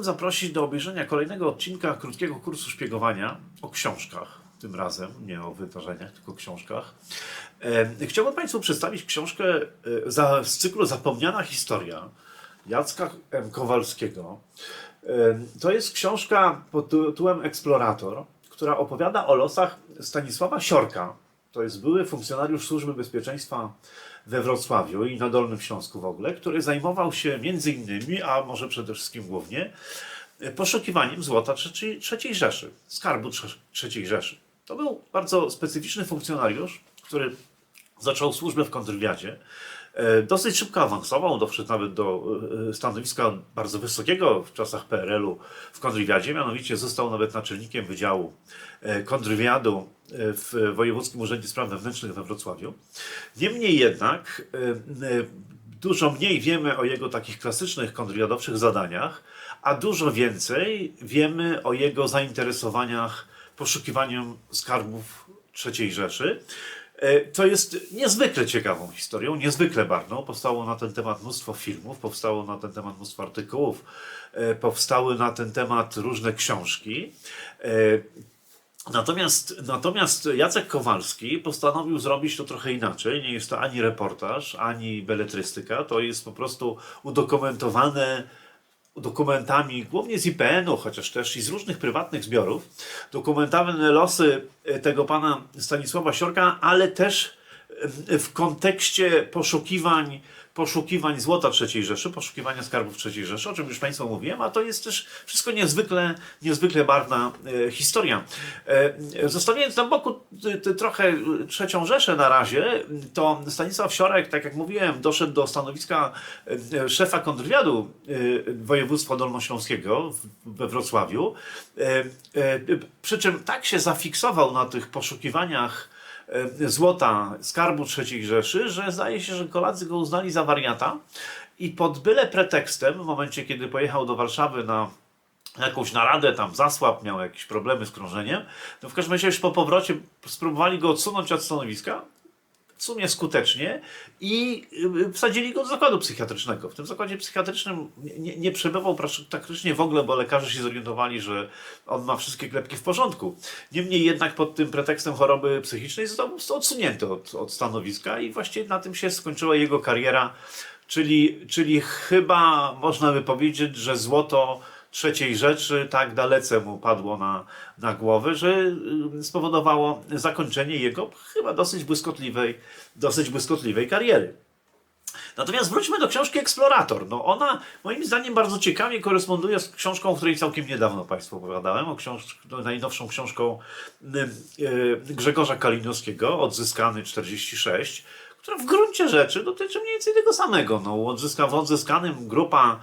chciałbym zaprosić do obejrzenia kolejnego odcinka krótkiego kursu szpiegowania o książkach. Tym razem nie o wydarzeniach, tylko o książkach. E, Chciałbym Państwu przedstawić książkę e, z cyklu Zapomniana historia Jacka M. Kowalskiego. E, To jest książka pod tytułem Eksplorator, która opowiada o losach Stanisława Siorka. To jest były funkcjonariusz Służby Bezpieczeństwa we Wrocławiu i na Dolnym Śląsku w ogóle, który zajmował się między innymi, a może przede wszystkim głównie, e, poszukiwaniem złota III, III Rzeszy, skarbu III Rzeszy. To był bardzo specyficzny funkcjonariusz, który zaczął służbę w kontrwywiadzie. E, Dosyć szybko awansował, doszedł nawet do e, stanowiska bardzo wysokiego w czasach PRL-u w kontrwywiadzie, mianowicie został nawet naczelnikiem Wydziału Kontrwywiadu w Wojewódzkim Urzędzie Spraw Wewnętrznych we Wrocławiu. Niemniej jednak e, e, dużo mniej wiemy o jego takich klasycznych kontrwywiadowczych zadaniach, a dużo więcej wiemy o jego zainteresowaniach poszukiwaniem skarbów III Rzeszy. E, To jest niezwykle ciekawą historią, niezwykle barwną. Powstało na ten temat mnóstwo filmów, powstało na ten temat mnóstwo artykułów, powstały na ten temat różne książki. Natomiast, natomiast Jacek Kowalski postanowił zrobić to trochę inaczej. Nie jest to ani reportaż, ani beletrystyka. To jest po prostu udokumentowane dokumentami, głównie z IPN-u, chociaż też i z różnych prywatnych zbiorów, dokumentowane losy tego pana Stanisława Siorka, ale też w kontekście poszukiwań, poszukiwań złota III Rzeszy, poszukiwania skarbów III Rzeszy, o czym już Państwu mówiłem, a to jest też wszystko niezwykle, niezwykle barwna e, historia. E, zostawiając na boku t, trochę e, trzecią Rzeszę na razie, to Stanisław Siorek, tak jak mówiłem, doszedł do stanowiska e, szefa kontrwywiadu e, województwa dolnośląskiego we Wrocławiu. E, e, Przy czym tak się zafiksował na tych poszukiwaniach e, złota skarbu III Rzeszy, że zdaje się, że koledzy go uznali za wariata i pod byle pretekstem, w momencie kiedy pojechał do Warszawy na jakąś naradę, tam zasłab, miał jakieś problemy z krążeniem, to w każdym razie już po powrocie spróbowali go odsunąć od stanowiska, w sumie skutecznie i y, wsadzili go do zakładu psychiatrycznego. W tym zakładzie psychiatrycznym nie, nie, przebywał praktycznie w ogóle, bo lekarze się zorientowali, że on ma wszystkie klepki w porządku. Niemniej jednak pod tym pretekstem choroby psychicznej został odsunięty od, od stanowiska i właściwie na tym się skończyła jego kariera. Czyli, czyli chyba można by powiedzieć, że złoto trzeciej rzeczy tak dalece mu padło na, na głowę, że y, spowodowało zakończenie jego chyba dosyć błyskotliwej, dosyć błyskotliwej kariery. Natomiast wróćmy do książki Eksplorator. No ona moim zdaniem bardzo ciekawie koresponduje z książką, o której całkiem niedawno Państwu opowiadałem, o książ- no, najnowszą książką y, y, Grzegorza Kalinowskiego, Odzyskany 46, która w gruncie rzeczy dotyczy mniej więcej tego samego. No, odzyska, w odzyskanym grupa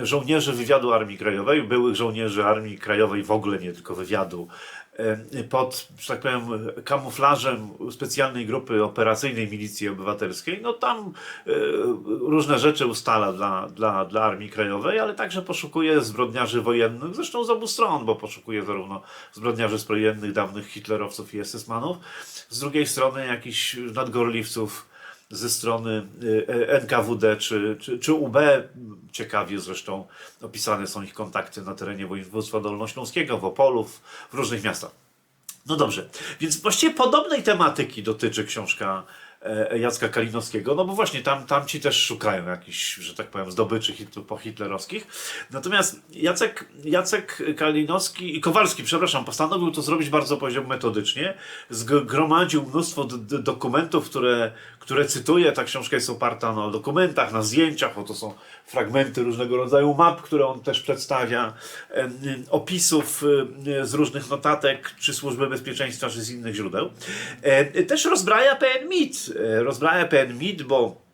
e, żołnierzy wywiadu Armii Krajowej, byłych żołnierzy Armii Krajowej, w ogóle nie tylko wywiadu, e, pod, że tak powiem, kamuflażem specjalnej grupy operacyjnej Milicji Obywatelskiej, no tam e, różne rzeczy ustala dla, dla, dla Armii Krajowej, ale także poszukuje zbrodniarzy wojennych, zresztą z obu stron, bo poszukuje zarówno zbrodniarzy zbrojnych, dawnych hitlerowców i SS-manów, z drugiej strony jakichś nadgorliwców ze strony y, NKWD czy, czy, czy UB. Ciekawie zresztą opisane są ich kontakty na terenie województwa dolnośląskiego, w Opolu, w, różnych miastach. No dobrze, więc właściwie podobnej tematyki dotyczy książka Jacka Kalinowskiego, no bo właśnie tam, tam ci też szukają jakichś, że tak powiem, zdobyczy hit, pohitlerowskich. Natomiast Jacek, Jacek Kalinowski, Kowalski, przepraszam, postanowił to zrobić bardzo poziom metodycznie. Zgromadził mnóstwo dokumentów, które, które cytuję. Ta książka jest oparta na dokumentach, na zdjęciach, oto są fragmenty różnego rodzaju map, które on też przedstawia, opisów z różnych notatek, czy Służby Bezpieczeństwa, czy z innych źródeł. E, Też rozbraja pewien mit. E, Rozbraja pewien mit, bo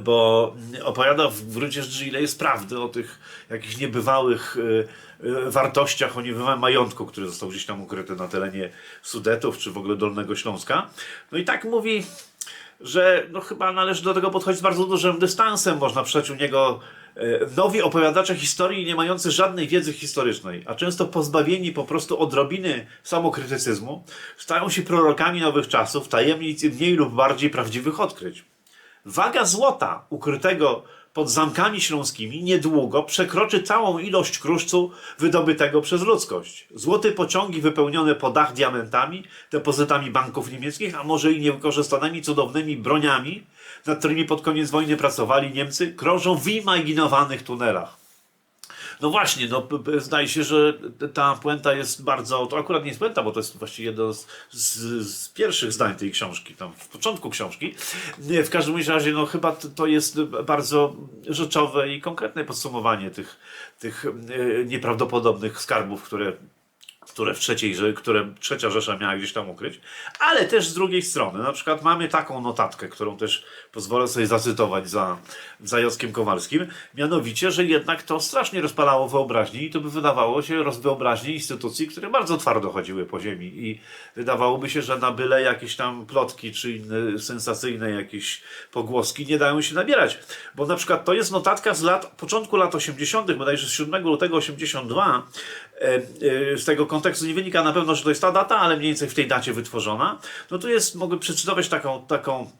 bo opowiada w gruncie rzeczy, ile jest prawdy o tych jakichś niebywałych e, e, wartościach, o niebywałym majątku, który został gdzieś tam ukryty na terenie Sudetów, czy w ogóle Dolnego Śląska. No i tak mówi, że no chyba należy do tego podchodzić z bardzo dużym dystansem. Można przecież u niego e, nowi opowiadacze historii nie mający żadnej wiedzy historycznej, a często pozbawieni po prostu odrobiny samokrytycyzmu, stają się prorokami nowych czasów, tajemnic i mniej lub bardziej prawdziwych odkryć. Waga złota ukrytego pod zamkami śląskimi niedługo przekroczy całą ilość kruszcu wydobytego przez ludzkość. Złote pociągi wypełnione po dach diamentami, depozytami banków niemieckich, a może i niewykorzystanymi cudownymi broniami, nad którymi pod koniec wojny pracowali Niemcy, krążą w imaginowanych tunelach. No właśnie, no, zdaje się, że ta puenta jest bardzo. To akurat nie jest puenta, bo to jest właściwie jedno z, z, z pierwszych zdań tej książki, tam w początku książki. W każdym razie, no chyba to jest bardzo rzeczowe i konkretne podsumowanie tych, tych e, nieprawdopodobnych skarbów, które które, w trzeciej, które trzecia Rzesza miała gdzieś tam ukryć, ale też z drugiej strony, na przykład mamy taką notatkę, którą też pozwolę sobie zacytować za, za Jackiem Kowalskim, mianowicie, że jednak to strasznie rozpalało wyobraźnię i to by wydawało się roz wyobraźnię instytucji, które bardzo twardo chodziły po ziemi. I wydawałoby się, że na byle jakieś tam plotki czy inne sensacyjne jakieś pogłoski nie dają się nabierać, bo na przykład to jest notatka z lat, początku lat 80., bodajże z 7 lutego 82, e, e, z tego kontekstu nie wynika na pewno, że to jest ta data, ale mniej więcej w tej dacie wytworzona. No tu jest, mogę przeczytować taką, taką,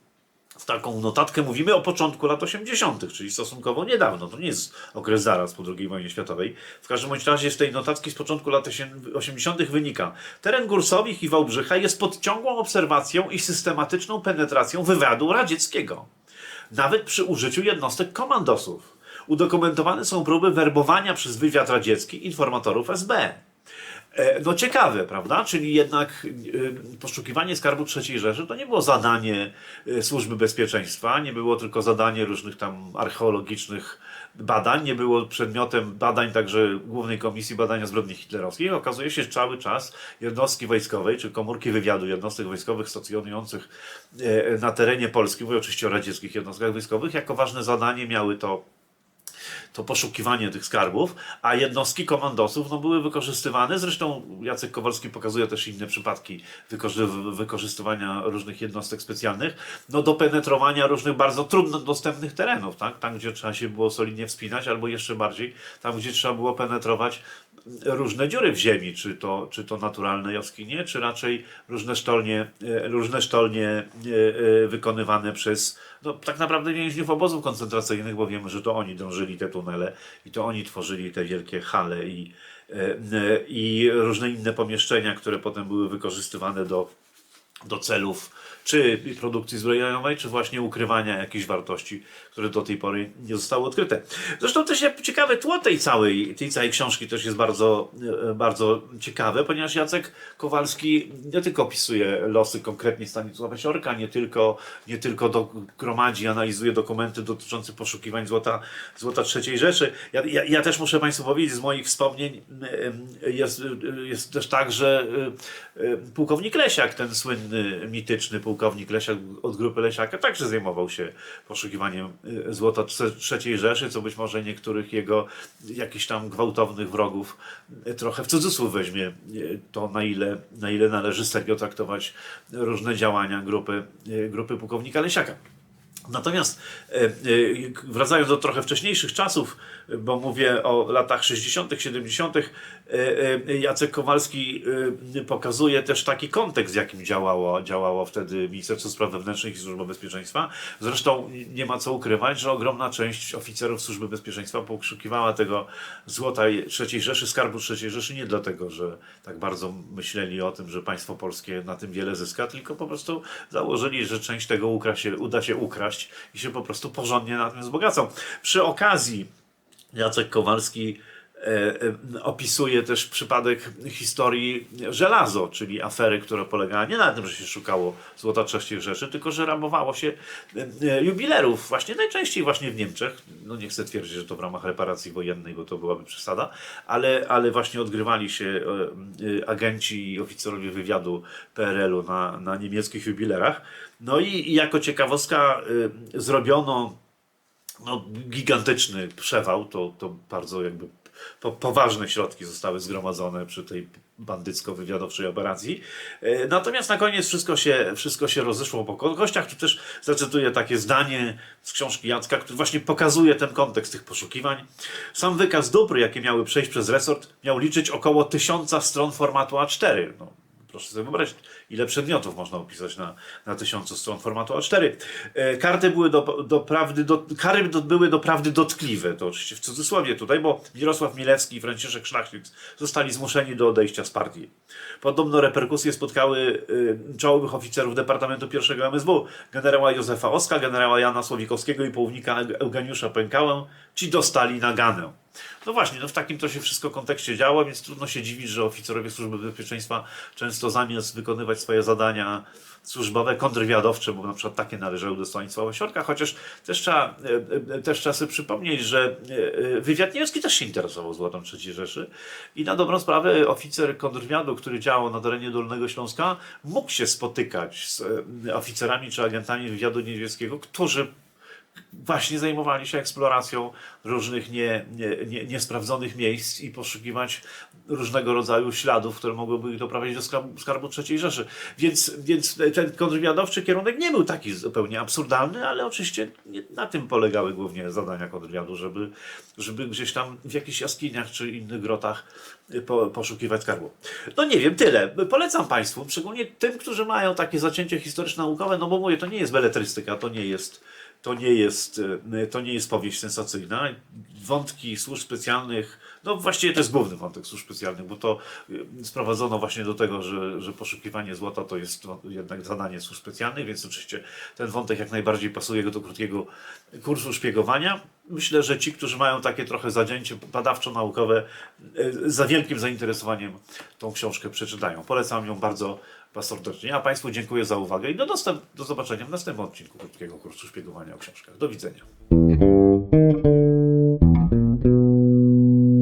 taką notatkę. Mówimy o początku lat 80., czyli stosunkowo niedawno. To nie jest okres zaraz po II wojnie światowej. W każdym bądź razie z tej notatki z początku lat 80. wynika. Teren Górsowich i Wałbrzycha jest pod ciągłą obserwacją i systematyczną penetracją wywiadu radzieckiego. Nawet przy użyciu jednostek komandosów. Udokumentowane są próby werbowania przez wywiad radziecki informatorów SB. E, No ciekawe, prawda? Czyli jednak e, poszukiwanie skarbu III Rzeszy to nie było zadanie e, służby bezpieczeństwa, nie było tylko zadanie różnych tam archeologicznych badań, nie było przedmiotem badań także Głównej Komisji Badania Zbrodni Hitlerowskich. Okazuje się, że cały czas jednostki wojskowej, czy komórki wywiadu jednostek wojskowych stacjonujących na terenie Polski, mówię oczywiście o radzieckich jednostkach wojskowych, jako ważne zadanie miały to to poszukiwanie tych skarbów, a jednostki komandosów no, były wykorzystywane. Zresztą Jacek Kowalski pokazuje też inne przypadki wykorzy wykorzystywania różnych jednostek specjalnych no, do penetrowania różnych bardzo trudno dostępnych terenów. Tak? Tam, gdzie trzeba się było solidnie wspinać, albo jeszcze bardziej, tam, gdzie trzeba było penetrować różne dziury w ziemi, czy to, czy to naturalne jaskinie, czy raczej różne sztolnie, e, różne sztolnie e, e, wykonywane przez no, tak naprawdę więźniów obozów koncentracyjnych, bo wiemy, że to oni dążyli te tunele i to oni tworzyli te wielkie hale i, i różne inne pomieszczenia, które potem były wykorzystywane do, do celów czy produkcji zbrojeniowej, czy właśnie ukrywania jakichś wartości, które do tej pory nie zostały odkryte. Zresztą też ciekawe tło tej całej, tej całej książki też jest bardzo, e, bardzo ciekawe, ponieważ Jacek Kowalski nie tylko opisuje losy konkretnie Stanisława Siorka, nie tylko, nie tylko do, gromadzi, analizuje dokumenty dotyczące poszukiwań złota, złota III Rzeszy. Ja, ja, ja też muszę Państwu powiedzieć, z moich wspomnień e, jest, jest też tak, że e, e, pułkownik Lesiak, ten słynny, mityczny pułkownik Lesiak od grupy Lesiaka, także zajmował się poszukiwaniem e, złota III Rzeszy, co być może niektórych jego jakichś tam gwałtownych wrogów e, trochę w cudzysłów weźmie e, to, na ile, na ile należy serio traktować różne działania grupy, grupy pułkownika Lesiaka. Natomiast e, e, wracając do trochę wcześniejszych czasów, bo mówię o latach 60., 70., e, Jacek Kowalski pokazuje też taki kontekst, w jakim działało, działało wtedy Ministerstwo Spraw Wewnętrznych i Służba Bezpieczeństwa. Zresztą nie ma co ukrywać, że ogromna część oficerów Służby Bezpieczeństwa poszukiwała tego złota III Rzeszy, skarbu III Rzeszy nie dlatego, że tak bardzo myśleli o tym, że państwo polskie na tym wiele zyska, tylko po prostu założyli, że część tego ukra się, uda się ukraść i się po prostu porządnie na tym wzbogacą. Przy okazji Jacek Kowalski opisuje też przypadek historii żelazo, czyli afery, która polegała nie na tym, że się szukało złota trzecich rzeczy, tylko że rabowało się e, e, jubilerów, właśnie najczęściej właśnie w Niemczech. No nie chcę twierdzić, że to w ramach reparacji wojennej, bo to byłaby przesada, ale, ale właśnie odgrywali się e, e, agenci i oficerowie wywiadu PRL-u na, na niemieckich jubilerach. No i, i jako ciekawostka e, zrobiono no, gigantyczny przewał, to, to bardzo jakby po, poważne środki zostały zgromadzone przy tej bandycko-wywiadowczej operacji. E, Natomiast na koniec wszystko się, wszystko się rozeszło po kościach. Tu też zacytuję takie zdanie z książki Jacka, który właśnie pokazuje ten kontekst tych poszukiwań. Sam wykaz dóbr, jakie miały przejść przez resort, miał liczyć około tysiąca stron formatu A4. No, Proszę sobie wyobrazić, ile przedmiotów można opisać na, na tysiącu stron formatu A4. E, karty były do, do prawdy, do, kary do, były do prawdy dotkliwe, to oczywiście w cudzysłowie tutaj, bo Mirosław Milewski i Franciszek Szlachcic zostali zmuszeni do odejścia z partii. Podobno reperkusje spotkały y, czołowych oficerów Departamentu I MSW, generała Józefa Oska, generała Jana Słowikowskiego i połownika Eugeniusza Pękałę. Ci dostali naganę. No właśnie, no w takim to się wszystko kontekście działo, więc trudno się dziwić, że oficerowie Służby Bezpieczeństwa często zamiast wykonywać swoje zadania służbowe, kontrwywiadowcze, bo na przykład takie należały do Stanisława Siorka, chociaż też trzeba, e, e, też trzeba sobie przypomnieć, że e, wywiad niemiecki też się interesował złotą III Rzeszy i na dobrą sprawę oficer kontrwywiadu, który działał na terenie Dolnego Śląska, mógł się spotykać z oficerami czy agentami wywiadu niemieckiego, którzy właśnie zajmowali się eksploracją różnych nie, nie, nie, niesprawdzonych miejsc i poszukiwać różnego rodzaju śladów, które mogłyby ich doprowadzić do skarbu, skarbu III Rzeszy. Więc, więc ten kontrwywiadowczy kierunek nie był taki zupełnie absurdalny, ale oczywiście nie, na tym polegały głównie zadania kontrwywiadu, żeby, żeby gdzieś tam w jakichś jaskiniach czy innych grotach po, poszukiwać skarbu. No nie wiem, tyle. Polecam Państwu, szczególnie tym, którzy mają takie zacięcie historyczno-naukowe, no bo mówię, to nie jest beletrystyka, to nie jest to nie jest, e, to nie jest powieść sensacyjna. Wątki służb specjalnych, no właściwie to jest główny wątek służb specjalnych, bo to e, sprowadzono właśnie do tego, że, że poszukiwanie złota to jest no, jednak zadanie służb specjalnych, więc oczywiście ten wątek jak najbardziej pasuje do krótkiego kursu szpiegowania. Myślę, że ci, którzy mają takie trochę zadzięcie badawczo-naukowe, e, za wielkim zainteresowaniem tą książkę przeczytają. Polecam ją bardzo bardzo serdecznie. A Państwu dziękuję za uwagę i do, do zobaczenia w następnym odcinku krótkiego kursu szpiegowania o książkach. Do widzenia.